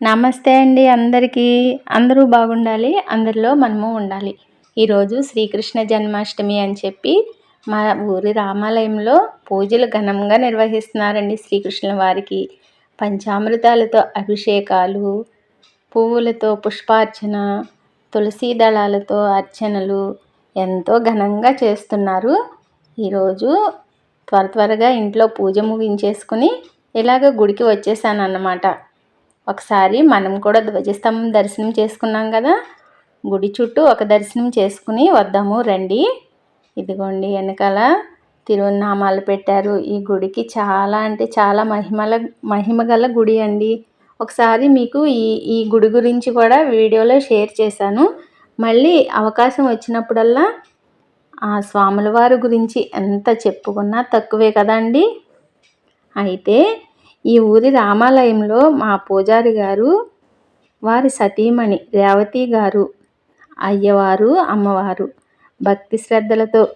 నమస్తే అండి అందరికీ. అందరూ బాగుండాలి అందరిలో మనము ఉండాలి. ఈరోజు శ్రీకృష్ణ జన్మాష్టమి అని చెప్పి మా ఊరి రామాలయంలో పూజలు ఘనంగా నిర్వహిస్తున్నారండి శ్రీకృష్ణుల వారికి. పంచామృతాలతో అభిషేకాలు పువ్వులతో పుష్పార్చన తులసి దళాలతో అర్చనలు ఎంతో ఘనంగా చేస్తున్నారు. ఈరోజు త్వర త్వరగా ఇంట్లో పూజ ముగించేసుకుని ఇలాగ గుడికి వచ్చేసాను అన్నమాట ఒకసారి మనం కూడా ధ్వజస్తంభం దర్శనం చేసుకున్నాం కదా? గుడి చుట్టూ ఒక దర్శనం చేసుకుని వద్దాము రండి. ఇదిగోండి వెనకాల తిరువన్నామాలు పెట్టారు. ఈ గుడికి చాలా అంటే చాలా మహిమల మహిమ గల గుడి అండి. ఒకసారి మీకు ఈ ఈ గుడి గురించి కూడా వీడియోలో షేర్ చేశాను. మళ్ళీ అవకాశం వచ్చినప్పుడల్లా ఆ స్వాముల వారి గురించి ఎంత చెప్పుకున్నా తక్కువే కదండి? అయితే ఈ ఊరి రామాలయంలో మా పూజారి గారు వారి సతీమణి రేవతి గారు అయ్యవారు అమ్మవారు భక్తి శ్రద్ధలతో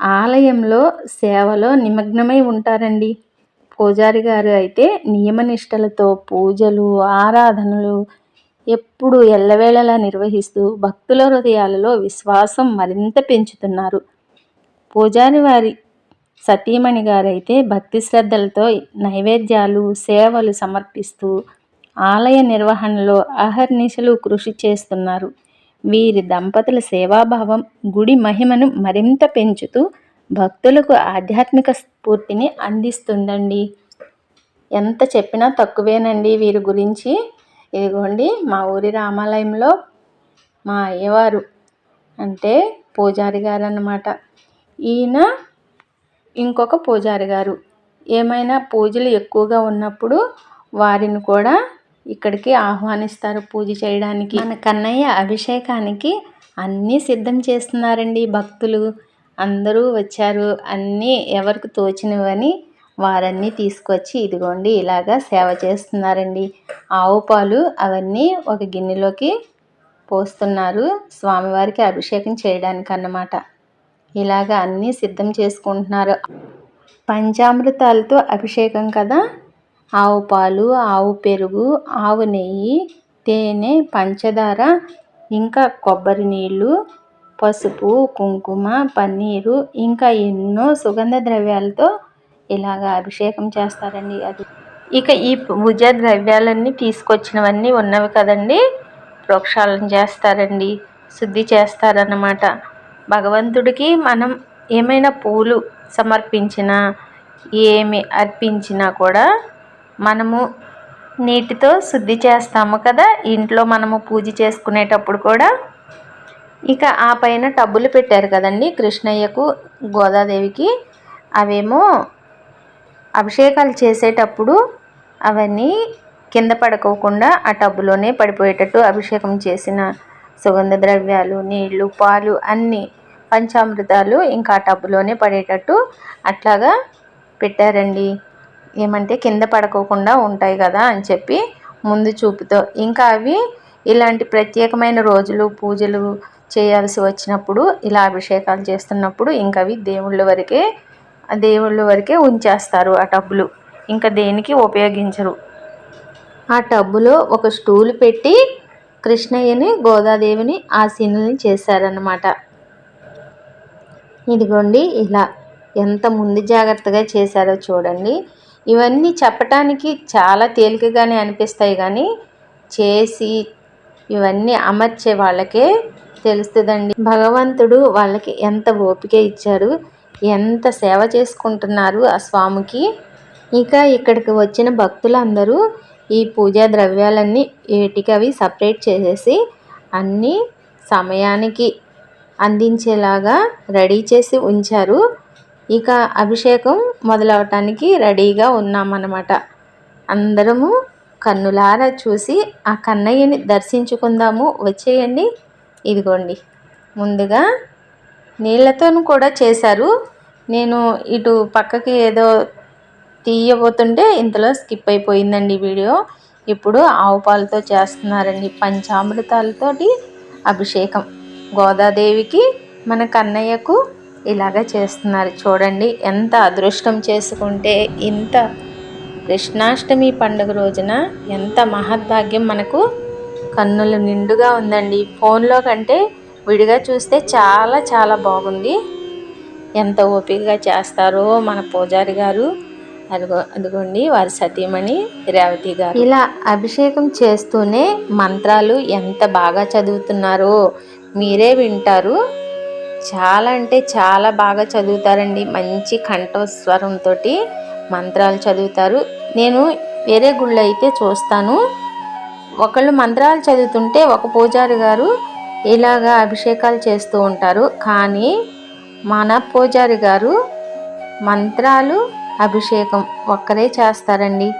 ఆలయంలో సేవలో నిమగ్నమై ఉంటారండి. పూజారి గారు అయితే నియమనిష్టలతో పూజలు ఆరాధనలు ఎప్పుడు ఎల్లవేళలా నిర్వహిస్తూ భక్తుల హృదయాలలో విశ్వాసం మరింత పెంచుతున్నారు. పూజారి వారి సతీమణి గారైతే భక్తి శ్రద్ధలతో నైవేద్యాలు సేవలు సమర్పిస్తూ ఆలయ నిర్వహణలో అహర్నిశలు కృషి చేస్తున్నారు. వీరి దంపతుల సేవాభావం గుడి మహిమను మరింత పెంచుతూ భక్తులకు ఆధ్యాత్మిక స్ఫూర్తిని అందిస్తుందండి. ఎంత చెప్పినా తక్కువేనండి వీరి గురించి. ఇదిగోండి మా ఊరి రామాలయంలో మా అయ్యవారు అంటే పూజారి గారు అన్నమాట ఈయన ఇంకొక పూజారి గారు. ఏమైనా పూజలు ఎక్కువగా ఉన్నప్పుడు వారిని కూడా ఇక్కడికి ఆహ్వానిస్తారు పూజ చేయడానికి. మన కన్నయ్య అభిషేకానికి అన్నీ సిద్ధం చేస్తున్నారండి. భక్తులు అందరూ వచ్చారు. అన్నీ ఎవరికి తోచినవని వారన్నీ తీసుకొచ్చి ఇదిగోండి ఇలాగా సేవ చేస్తున్నారండి. ఆవు పాలు అవన్నీ ఒక గిన్నెలోకి పోస్తున్నారు. స్వామివారికి అభిషేకం చేయడానికి అన్నమాట ఇలాగ అన్నీ సిద్ధం చేసుకుంటున్నారు. పంచామృతాలతో అభిషేకం కదా? ఆవు పాలు ఆవు పెరుగు ఆవు నెయ్యి తేనె పంచదార ఇంకా కొబ్బరి నీళ్ళు పసుపు కుంకుమ పన్నీరు ఇంకా ఎన్నో సుగంధ ద్రవ్యాలతో ఇలాగ అభిషేకం చేస్తారండి. అది ఇక ఈ పూజ ద్రవ్యాలన్నీ తీసుకొచ్చినవన్నీ ఉన్నవి కదండి? ప్రోక్షాళన చేస్తారండి శుద్ధి చేస్తారన్నమాట. భగవంతుడికి మనం ఏమైనా పూలు సమర్పించినా ఏమి అర్పించినా కూడా మనము నీటితో శుద్ధి చేస్తాము కదా. ఇంట్లో మనము పూజ చేసుకునేటప్పుడు కూడా ఇక ఆ పైన టబ్బులు పెట్టారు కదండి కృష్ణయ్యకు గోదాదేవికి. అవేమో అభిషేకాలు చేసేటప్పుడు అవన్నీ కింద పడుకోకుండా ఆ టబ్బులోనే పడిపోయేటట్టు అభిషేకం చేసిన సుగంధ ద్రవ్యాలు నీళ్ళు పాలు అన్నీ పంచామృతాలు ఇంకా టబ్బులోనే పడేటట్టు అట్లాగా పెట్టారండి. ఏమంటే కింద పడుకోకుండా ఉంటాయి కదా అని చెప్పి ముందు చూపుతో. ఇంకా అవి ఇలాంటి ప్రత్యేకమైన రోజులు పూజలు చేయాల్సి వచ్చినప్పుడు ఇలా అభిషేకాలు చేస్తున్నప్పుడు ఇంకా అవి దేవుళ్ళ వరకే దేవుళ్ళ వరకే ఉంచేస్తారు ఆ టబ్బులు. ఇంకా దేనికి ఉపయోగించరు. ఆ టబ్బులో ఒక స్టూల్ పెట్టి కృష్ణయ్యని గోదాదేవిని ఆ ఆసీనుల్ని చేశారన్నమాట. ఇదిగోండి ఇలా ఎంత ముందు జాగ్రత్తగా చేశారో చూడండి. ఇవన్నీ చెప్పటానికి చాలా తేలికగానే అనిపిస్తాయి కానీ చేసి ఇవన్నీ అమర్చే వాళ్ళకే తెలుస్తుందండి. భగవంతుడు వాళ్ళకి ఎంత ఓపిక ఇచ్చారు ఎంత సేవ చేసుకుంటున్నారు ఆ స్వామికి. ఇక ఇక్కడికి వచ్చిన భక్తులందరూ ఈ పూజా ద్రవ్యాలన్నీ ఏటికవి సపరేట్ చేసేసి అన్నీ సమయానికి అందించేలాగా రెడీ చేసి ఉంచారు. ఇక అభిషేకం మొదలవటానికి రెడీగా ఉన్నామన్నమాట. అందరము కన్నులారా చూసి ఆ కన్నయ్యని దర్శించుకుందాము. వచ్చేయండి. ఇదిగోండి. ముందుగా నీళ్ళతోనూ కూడా చేశారు. నేను ఇటు పక్కకి ఏదో తీయబోతుంటే ఇంతలో స్కిప్ అయిపోయిందండి వీడియో. ఇప్పుడు ఆవు పాలతో చేస్తున్నారండి పంచామృతాలతోటి అభిషేకం. గోదాదేవికి మన కన్నయ్యకు ఇలాగ చేస్తున్నారు. చూడండి ఎంత అదృష్టం చేసుకుంటే ఇంత కృష్ణాష్టమి పండుగ రోజున ఎంత మహద్భాగ్యం మనకు కన్నులు నిండుగా ఉందండి. ఫోన్లో కంటే విడిగా చూస్తే చాలా చాలా బాగుంది. ఎంత ఓపికగా చేస్తారో మన పూజారి గారు. అదిగో అదిగోండి వారి సతీమణి రేవతి గారు. ఇలా అభిషేకం చేస్తూనే మంత్రాలు ఎంత బాగా చదువుతున్నారో మీరే వింటారు. చాలా అంటే చాలా బాగా చదువుతారండి. మంచి కంఠస్వరంతో మంత్రాలు చదువుతారు. నేను వేరే గుళ్ళు అయితే చూస్తాను. ఒకళ్ళు మంత్రాలు చదువుతుంటే ఒక పూజారి గారు ఇలాగా అభిషేకాలు చేస్తూ ఉంటారు. కానీ మన పూజారి గారు మంత్రాలు అభిషేకం ఒక్కరే చేస్తారండి.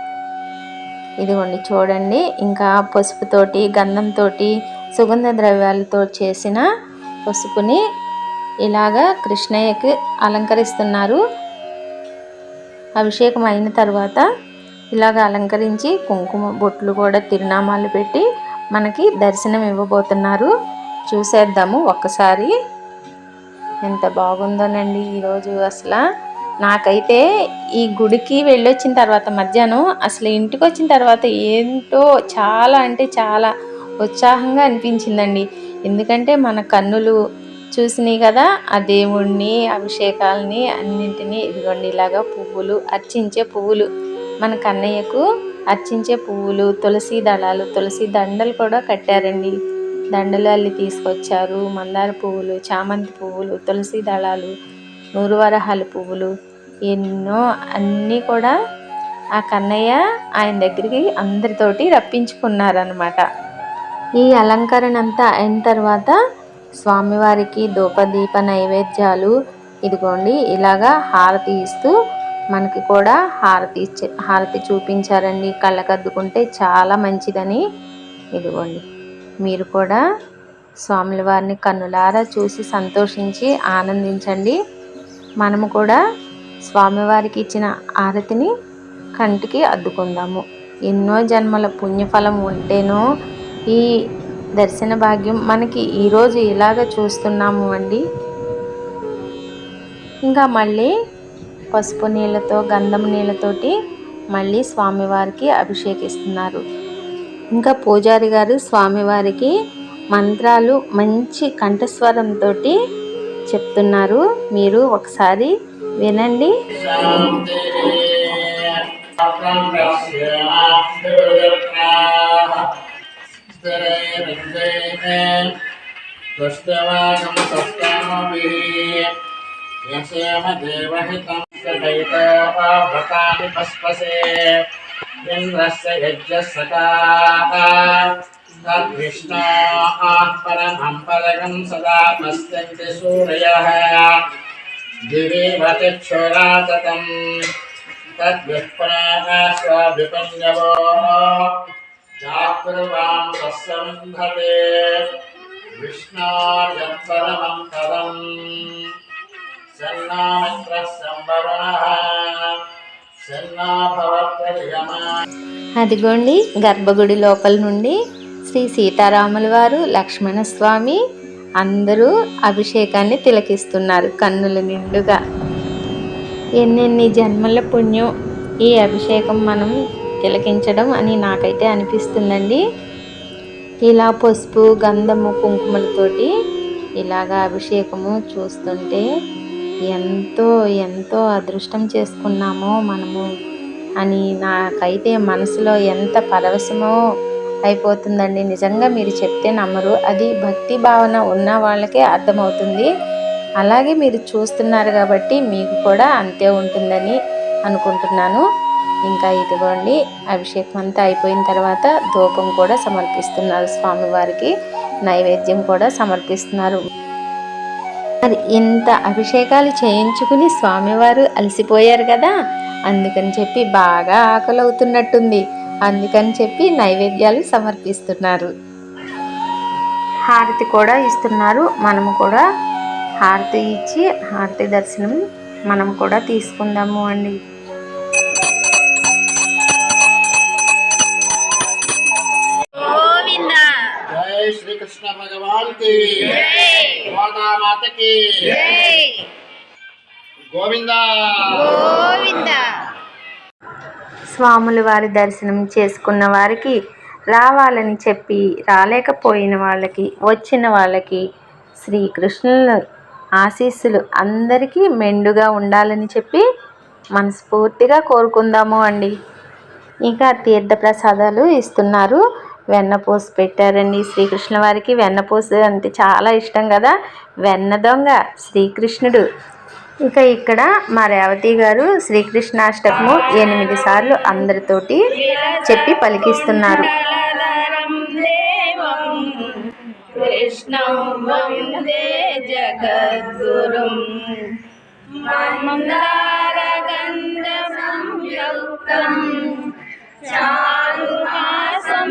ఇదిగోండి చూడండి ఇంకా పసుపుతోటి గంధంతో సుగంధ ద్రవ్యాలతో చేసిన పసుపుని ఇలాగా కృష్ణయ్యకి అలంకరిస్తున్నారు. అభిషేకం అయిన తర్వాత ఇలాగ అలంకరించి కుంకుమ బొట్లు కూడా తిరునామాలు పెట్టి మనకి దర్శనం ఇవ్వబోతున్నారు. చూసేద్దాము ఒక్కసారి. ఎంత బాగుందోనండి ఈరోజు అసలు. నాకైతే ఈ గుడికి వెళ్ళొచ్చిన తర్వాత మధ్యాహ్నం అసలు ఇంటికి వచ్చిన తర్వాత ఏంటో చాలా అంటే చాలా ఉత్సాహంగా అనిపించిందండి. ఎందుకంటే మన కన్నులు చూసినాయి కదా ఆ దేవుణ్ణి అభిషేకాలని అన్నింటినీ ఇదిగోండి ఇలాగా పువ్వులు అర్చించే పువ్వులు మన కన్నయ్యకు అర్చించే పువ్వులు తులసి దళాలు తులసి దండలు కూడా కట్టారండి. దండలు అల్లి తీసుకొచ్చారు మందార పువ్వులు చామంతి పువ్వులు తులసి దళాలు నూరువరహాల పువ్వులు ఎన్నో అన్నీ కూడా ఆ కన్నయ్య ఆయన దగ్గరికి అందరితోటి రప్పించుకున్నారనమాట ఈ అలంకరణ అంతా అయిన తర్వాత స్వామివారికి ధూపదీప నైవేద్యాలు ఇదిగోండి ఇలాగా హారతి ఇస్తూ మనకి కూడా హారతి ఇచ్చే హారతి చూపించారండి. కళ్ళకద్దుకుంటే చాలా మంచిదని. ఇదిగోండి మీరు కూడా స్వాముల వారిని కన్నులారా చూసి సంతోషించి ఆనందించండి. మనము కూడా స్వామివారికి ఇచ్చిన ఆరతిని కంటికి అద్దుకుందాము. ఎన్నో జన్మల పుణ్యఫలం ఉంటేనో ఈ దర్శన భాగ్యం మనకి ఈరోజు ఇలాగ చూస్తున్నాము అండి. ఇంకా మళ్ళీ పసుపు నీళ్ళతో గంధం నీళ్ళతోటి మళ్ళీ స్వామివారికి అభిషేకిస్తున్నారు. ఇంకా పూజారి గారు స్వామివారికి మంత్రాలు మంచి కంఠస్వరంతో చెప్తున్నారు. మీరు ఒకసారి వినండి. దుష్టవాగం సస్తామభిः యసేమ దేవహితం సదైతో వ్రతాని పస్పసే ఇంద్రస్య యజ్ఞస్య తద్విష్ణోः పరమం పరగం సదా పశ్యంతి సూరయः దివేవ చక్షురాతతం తద్విప్రాः స్వాభిపంజవో చాకుర్వాం సస్సంధతే విష్ణోర్యత్పరమం పదం సన్నామిత్రः సంవరుణः సన్నా భవత్పర్యమా అదిగోండి గర్భగుడి లోపల నుండి శ్రీ సీతారాముల వారు లక్ష్మణస్వామి అందరూ అభిషేకాన్ని తిలకిస్తున్నారు కన్నుల నిండుగా. ఎన్నెన్ని జన్మల పుణ్యం ఈ అభిషేకం మనం తిలకించడం అని నాకైతే అనిపిస్తుందండి. ఇలా పసుపు గంధము కుంకుమలతోటి ఇలాగా అభిషేకము చూస్తుంటే ఎంతో ఎంతో అదృష్టం చేసుకున్నామో మనము అని నాకైతే మనసులో ఎంత పరవశమో అయిపోతుందండి. నిజంగా మీరు చెప్తే నమ్మరు. అది భక్తి భావన ఉన్న వాళ్ళకే అర్థమవుతుంది. అలాగే మీరు చూస్తున్నారు కాబట్టి మీకు కూడా అంతే ఉంటుందని అనుకుంటున్నాను. ఇంకా ఇదిగోండి అభిషేకం అంతా అయిపోయిన తర్వాత ధూపం కూడా సమర్పిస్తున్నారు స్వామివారికి. నైవేద్యం కూడా సమర్పిస్తున్నారు. మరి ఇంత అభిషేకాలు చేయించుకుని స్వామివారు అలసిపోయారు కదా? అందుకని చెప్పి బాగా ఆకలి అవుతున్నట్టుంది అందుకని చెప్పి నైవేద్యాలు సమర్పిస్తున్నారు. హారతి కూడా ఇస్తున్నారు. మనము కూడా హారతి ఇచ్చి హారతి దర్శనం మనం కూడా తీసుకుందాము అండి. జై శ్రీకృష్ణ భగవాన్కి. గోదా మాత కి. గోవింద. స్వాముల వారి దర్శనం చేసుకున్న వారికి రావాలని చెప్పి రాలేకపోయిన వాళ్ళకి వచ్చిన వాళ్ళకి శ్రీకృష్ణుల ఆశీస్సులు అందరికీ మెండుగా ఉండాలని చెప్పి మనస్ఫూర్తిగా కోరుకుందాము అండి. ఇంకా తీర్థ ప్రసాదాలు ఇస్తున్నారు వెన్నపూస పెట్టారండి శ్రీకృష్ణ వారికి. వెన్నపూస అంటే చాలా ఇష్టం కదా. వెన్న దొంగ శ్రీకృష్ణుడు ఇక ఇక్కడ మా రేవతి గారు శ్రీకృష్ణాష్టకము ఎనిమిది సార్లు అందరితోటి చెప్పి పలికిస్తున్నారు. కృష్ణం వందే జగద్గురుం. మందారగంధ సంయుక్తం చారుహాసం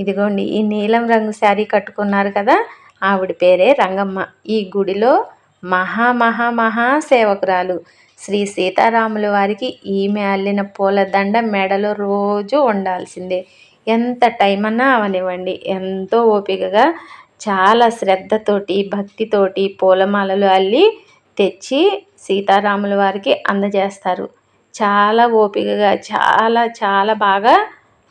ఇదిగోండి ఈ నీలం రంగు శారీ కట్టుకున్నారు కదా ఆవిడ పేరే రంగమ్మ. ఈ గుడిలో మహా మహా మహా సేవకురాలు శ్రీ సీతారాముల వారికి ఈమె అల్లిన పూలదండ మెడలో రోజు ఉండాల్సిందే. ఎంత టైం అన్నా అవనివ్వండి. ఎంతో ఓపికగా చాలా శ్రద్ధతోటి భక్తితోటి పూలమాలలు అల్లి తెచ్చి సీతారాముల వారికి అందజేస్తారు. చాలా ఓపికగా చాలా చాలా బాగా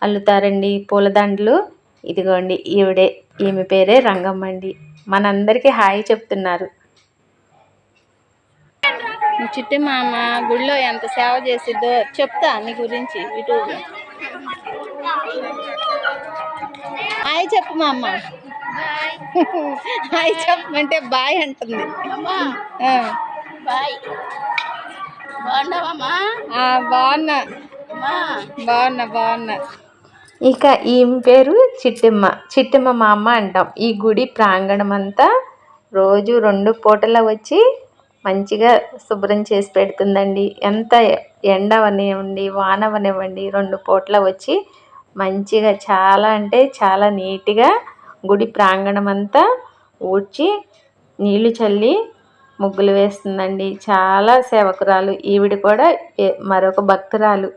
అల్లుతారండి పూలదండలు ఇదిగోండి ఈవిడే ఈమె పేరే రంగమ్మ అండి మనందరికీ హాయ్ చెప్తున్నారు. మీ చిట్టి మామ గుడిలో ఎంత సేవ చేసిద్దో చెప్తా నీ గురించి యూట్యూబ్ హాయ్ చెప్పు మా అమ్మ హాయ్ చెప్పమంటే బాయ్ అంటుంది. బాగున్నా. బాగున్నా బాగున్నా. ఇక ఈమె పేరు చిట్టమ్మ. చిట్టమ్మ మా అమ్మ అంటాం. ఈ గుడి ప్రాంగణం అంతా రోజు రెండు పూటల వచ్చి మంచిగా శుభ్రం చేసి పెడుతుందండి. ఎంత ఎండ అవనివ్వండి వాన అవనివ్వండి రెండు పూటల వచ్చి మంచిగా చాలా అంటే చాలా నీట్గా గుడి ప్రాంగణం అంతా ఊడ్చి నీళ్ళు చల్లి ముగ్గులు వేస్తుందండి. చాలా సేవకురాలు. ఈవిడ కూడా మరొక భక్తురాలు.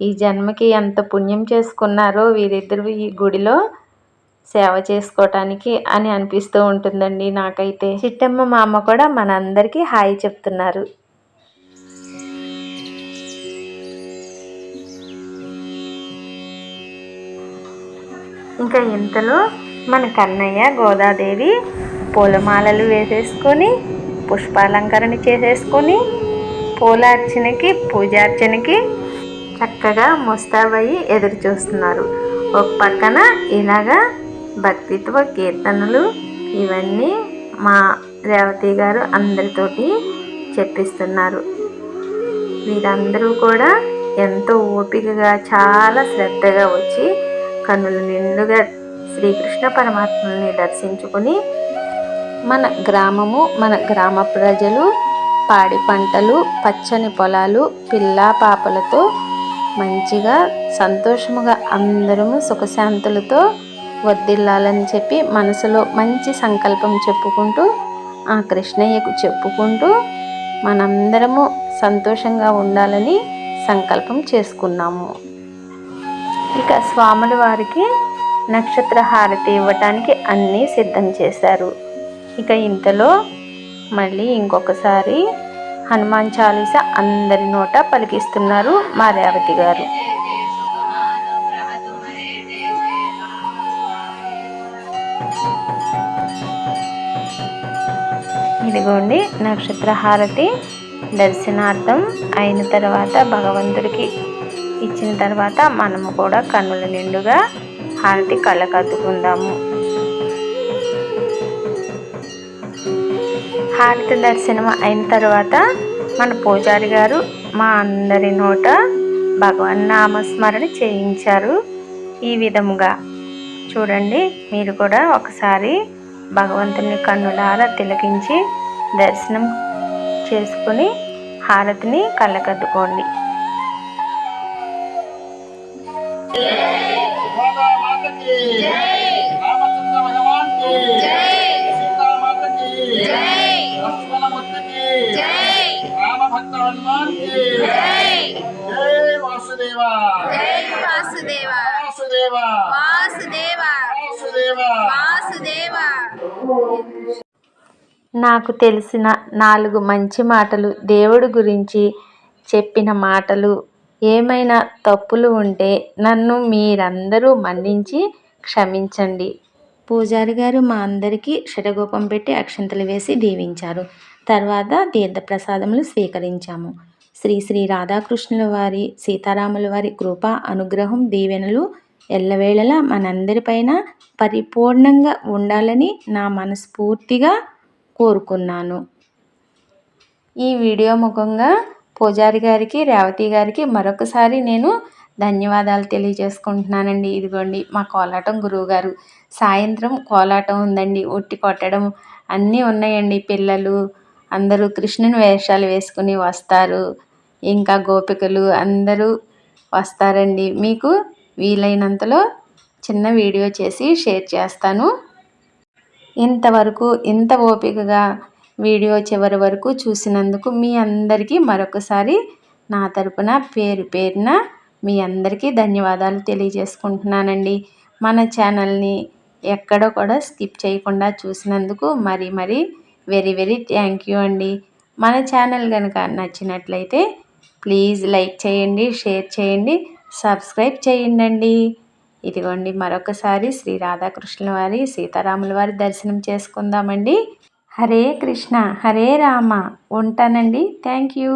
ఈ జన్మకి ఎంత పుణ్యం చేసుకున్నారో వీరిద్దరు ఈ గుడిలో సేవ చేసుకోవటానికి అని అనిపిస్తూ ఉంటుందండి నాకైతే. చిట్టమ్మ మా అమ్మ కూడా మనందరికీ హాయ్ చెప్తున్నారు. ఇంకా ఇంతలో మన కన్నయ్య గోదాదేవి పూలమాలలు వేసేసుకొని పుష్పాలంకరణ చేసేసుకొని పూలార్చనకి పూజార్చనకి చక్కగా ముస్తాబయ్యి ఎదురు చూస్తున్నారు. ఒక పక్కన ఇలాగా భక్తిత్వ కీర్తనలు ఇవన్నీ మా రేవతి గారు అందరితోటి చెప్పిస్తున్నారు. వీరందరూ కూడా ఎంతో ఓపికగా చాలా శ్రద్ధగా వచ్చి కన్నుల నిండుగా శ్రీకృష్ణ పరమాత్మని దర్శించుకుని మన గ్రామము మన గ్రామ ప్రజలు పాడి పంటలు పచ్చని పొలాలు పిల్ల పాపలతో మంచిగా సంతోషముగా అందరము సుఖశాంతులతో వర్దిల్లాలని చెప్పి మనసులో మంచి సంకల్పం చెప్పుకుంటూ ఆ కృష్ణయ్యకు చెప్పుకుంటూ మనందరము సంతోషంగా ఉండాలని సంకల్పం చేసుకున్నాము. ఇక స్వాముల వారికి నక్షత్ర హారతి ఇవ్వటానికి అన్నీ సిద్ధం చేశారు. ఇక ఇంతలో మళ్ళీ ఇంకొకసారి హనుమాన్ చాలీస అందరి నోట పలికిస్తున్నారు మా రేవతి గారు. ఇదిగోండి నక్షత్ర హారతి దర్శనార్థం అయిన తర్వాత భగవంతుడికి ఇచ్చిన తర్వాత మనము కూడా కన్నుల నిండుగా హారతి కళ్ళకద్దుకుందాము హారతి దర్శనం అయిన తర్వాత మన పూజారి గారు మా అందరి నోట భగవన్ నామస్మరణ చేయించారు ఈ విధముగా చూడండి మీరు కూడా ఒకసారి భగవంతుని కన్నులారా తిలకించి దర్శనం చేసుకుని హారతిని కళ్ళకద్దుకోండి Yeah. హనుమాన్కి జై వాసుదేవ. వాసుదేవ. వాసుదేవ. వాసుదేవ. వాసుదేవ. వాసుదేవ. నాకు తెలిసిన నాలుగు మంచి మాటలు దేవుడి గురించి చెప్పిన మాటలు ఏమైనా తప్పులు ఉంటే నన్ను మీరందరూ మన్నించి క్షమించండి. పూజారి గారు మా అందరికీ షడగోపం పెట్టి అక్షంతలు వేసి దీవించారు. తర్వాత తీర్థప్రసాదములు స్వీకరించాము. శ్రీ శ్రీ రాధాకృష్ణుల వారి సీతారాముల వారి కృప అనుగ్రహం దీవెనలు ఎల్లవేళలా మనందరిపైన పరిపూర్ణంగా ఉండాలని నా మనస్ఫూర్తిగా కోరుకున్నాను. ఈ వీడియో ముఖంగా పూజారి గారికి రేవతి గారికి మరొకసారి నేను ధన్యవాదాలు తెలియజేసుకుంటున్నానండి. ఇదిగోండి మా కోలాటం గురువుగారు. సాయంత్రం కోలాటం ఉందండి ఒట్టి కొట్టడం అన్నీ ఉన్నాయండి పిల్లలు. అందరూ కృష్ణుని వేషాలు వేసుకుని వస్తారు. ఇంకా గోపికలు అందరూ వస్తారండి. మీకు వీలైనంతలో చిన్న వీడియో చేసి షేర్ చేస్తాను. ఇంతవరకు ఇంత ఓపికగా వీడియో చివరి వరకు చూసినందుకు మీ అందరికీ మరొకసారి నా తరపున పేరు పేరున మీ అందరికీ ధన్యవాదాలు తెలియజేసుకుంటున్నానండి. మన ఛానల్ని ఎక్కడ కూడా స్కిప్ చేయకుండా చూసినందుకు మరి మరి వెరీ వెరీ థ్యాంక్ యూ అండి. మన ఛానల్ కనుక నచ్చినట్లయితే ప్లీజ్ లైక్ చేయండి షేర్ చేయండి సబ్స్క్రైబ్ చేయండి ఇదిగోండి మరొకసారి శ్రీ రాధాకృష్ణుల వారి సీతారాముల వారి దర్శనం చేసుకుందామండి. హరే కృష్ణ హరే రామ. ఉంటానండి. Thank you.